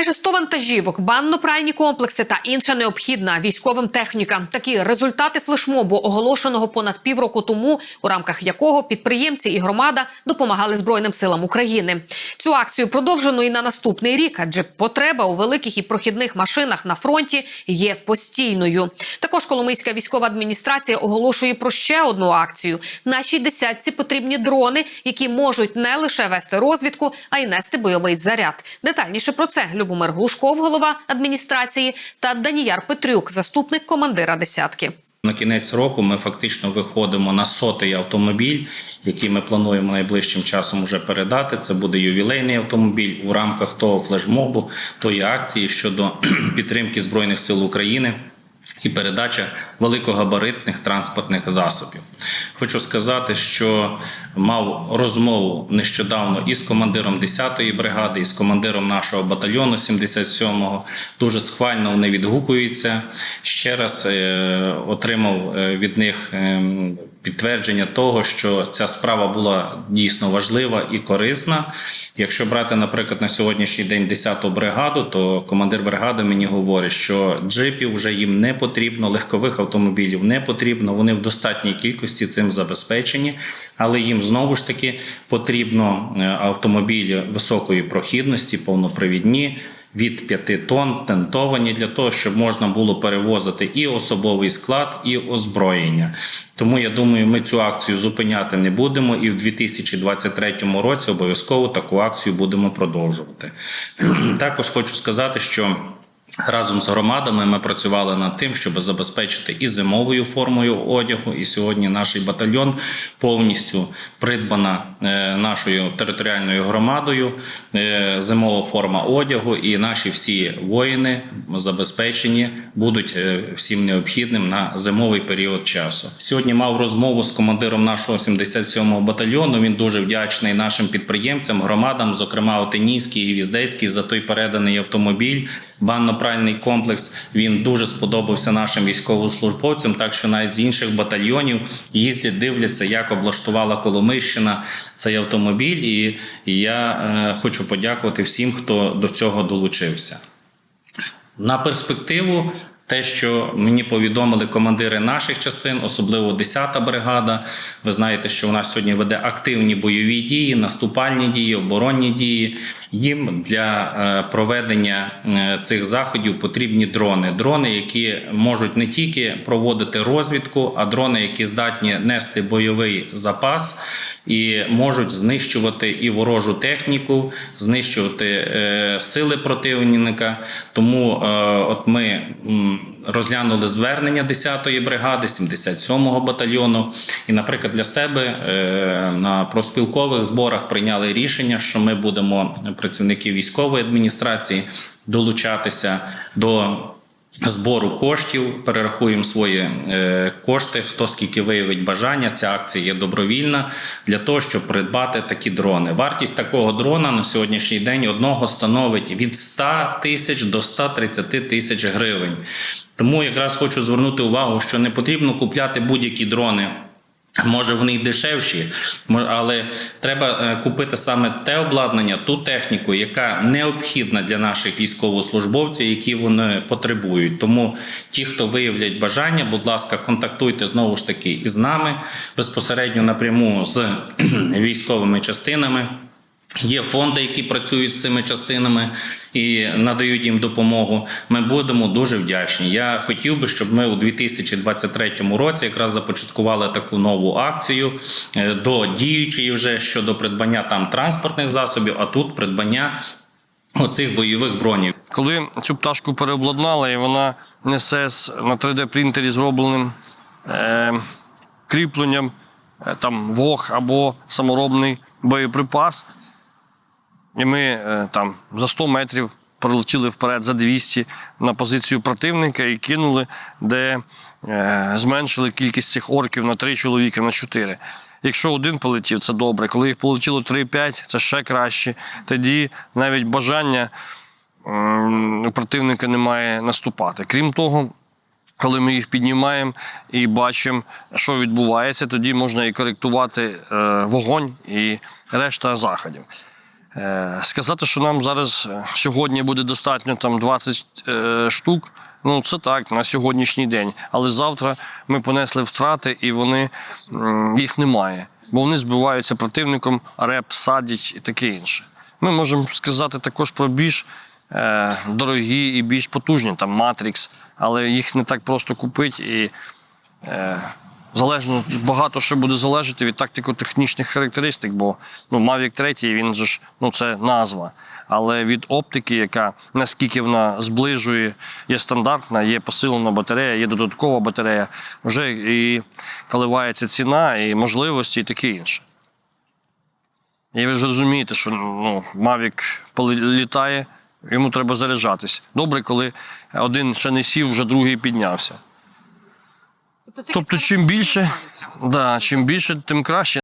Майже 100 вантажівок, банно-пральні комплекси та інша необхідна військовим техніка. Такі результати флешмобу, оголошеного понад півроку тому, у рамках якого підприємці і громада допомагали Збройним силам України. Цю акцію продовжено і на наступний рік, адже потреба у великих і прохідних машинах на фронті є постійною. Також Коломийська військова адміністрація оголошує про ще одну акцію. Нашій десятці потрібні дрони, які можуть не лише вести розвідку, а й нести бойовий заряд. Детальніше про це Любомир Глушков, голова адміністрації, та Даніяр Петрюк, заступник командира десятки. На кінець року ми фактично виходимо на сотий автомобіль, який ми плануємо найближчим часом вже передати. Це буде ювілейний автомобіль у рамках того флешмобу, тої акції щодо підтримки збройних сил України. І передача великогабаритних транспортних засобів. Хочу сказати, що мав розмову нещодавно із командиром 10-ї бригади, і з командиром нашого батальйону 77-го. Дуже схвально вони відгукуються. Ще раз е, отримав е, від них е, підтвердження того, що ця справа була дійсно важлива і корисна. Якщо брати, наприклад, на сьогоднішній день 10-ту бригаду, то командир бригади мені говорить, що джипів вже їм не потрібно, легкових автомобілів не потрібно. Вони в достатній кількості цим забезпечені, але їм знову ж таки потрібно е, автомобілі високої прохідності, повнопривідні. Від 5 тонн тентовані для того, щоб можна було перевозити і особовий склад, і озброєння. Тому я думаю, ми цю акцію зупиняти не будемо, і в 2023 році обов'язково таку акцію будемо продовжувати. Також хочу сказати, що. Разом з громадами ми працювали над тим, щоб забезпечити і зимовою формою одягу. І сьогодні наш батальйон повністю придбана е, нашою територіальною громадою. е, Зимова форма одягу, і наші всі воїни забезпечені будуть е, всім необхідним на зимовий період часу. Сьогодні мав розмову з командиром нашого 77-го батальйону. Він дуже вдячний нашим підприємцям, громадам, зокрема Отинійський і Віздецький, за той переданий автомобіль. Банно-пральний комплекс він дуже сподобався нашим військовослужбовцям, так що навіть з інших батальйонів їздять, дивляться, як облаштувала Коломийщина цей автомобіль. І, і я е, хочу подякувати всім, хто до цього долучився. На перспективу. Те, що мені повідомили командири наших частин, особливо 10-та бригада. Ви знаєте, що у нас сьогодні веде активні бойові дії, наступальні дії, оборонні дії. Їм для е, проведення е, цих заходів потрібні дрони. Дрони, які можуть не тільки проводити розвідку, а дрони, які здатні нести бойовий запас і можуть знищувати і ворожу техніку, знищувати е, сили противника. Тому от ми розглянули звернення 10-ї бригади, 77-го батальйону, і, наприклад, для себе е, на профспілкових зборах прийняли рішення, що ми будемо працівники військової адміністрації долучатися до. Збору коштів перерахуємо свої е, кошти. Хто скільки виявить бажання? Ця акція є добровільна для того, щоб придбати такі дрони. Вартість такого дрона на сьогоднішній день одного становить від 100 тисяч до 130 тисяч гривень. Тому якраз хочу звернути увагу, що не потрібно купляти будь-які дрони. Може, вони й дешевші, але треба е, купити саме те обладнання, ту техніку, яка необхідна для наших військовослужбовців, які вони потребують. Тому ті, хто виявлять бажання, будь ласка, контактуйте знову ж таки із нами безпосередньо напряму з військовими частинами. Є фонди, які працюють з цими частинами і надають їм допомогу. Ми будемо дуже вдячні. Я хотів би, щоб ми у 2023 році якраз започаткували таку нову акцію е, до діючої вже щодо придбання там транспортних засобів, а тут придбання оцих бойових бронів. Коли цю пташку переобладнали, і вона несе на 3D-принтері зробленим е, кріпленням е, там вог або саморобний боєприпас, і ми е, там за 100 метрів пролетіли вперед за 200 на позицію противника і кинули, де е, зменшили кількість цих орків на 3 чоловіка, на 4. Якщо один полетів, це добре. Коли їх полетіло 3-5, це ще краще. Тоді навіть бажання у противника немає наступати. Крім того, коли ми їх піднімаємо і бачимо, що відбувається, тоді можна і коректувати е, вогонь і решта заходів. Е, Сказати, що нам зараз е, сьогодні буде достатньо там 20 е, штук. Ну, це так, на сьогоднішній день. Але завтра ми понесли втрати, і вони їх немає. Бо вони збиваються противником, реп, садять і таке інше. Ми можемо сказати також про більш дорогі і більш потужні, там Матрікс, але їх не так просто купити. І залежно багато що буде залежати від тактико-технічних характеристик, бо ну, Mavic 3 він же ж ну, це назва. Але від оптики, яка наскільки вона зближує, є стандартна, є посилена батарея, є додаткова батарея, вже і коливається ціна, і можливості, і таке інше. І ви ж розумієте, що ну, Mavic літає, йому треба заряджатись. Добре, коли один ще не сів, вже другий піднявся. Тобто, чим більше, да, чим більше, тим краще.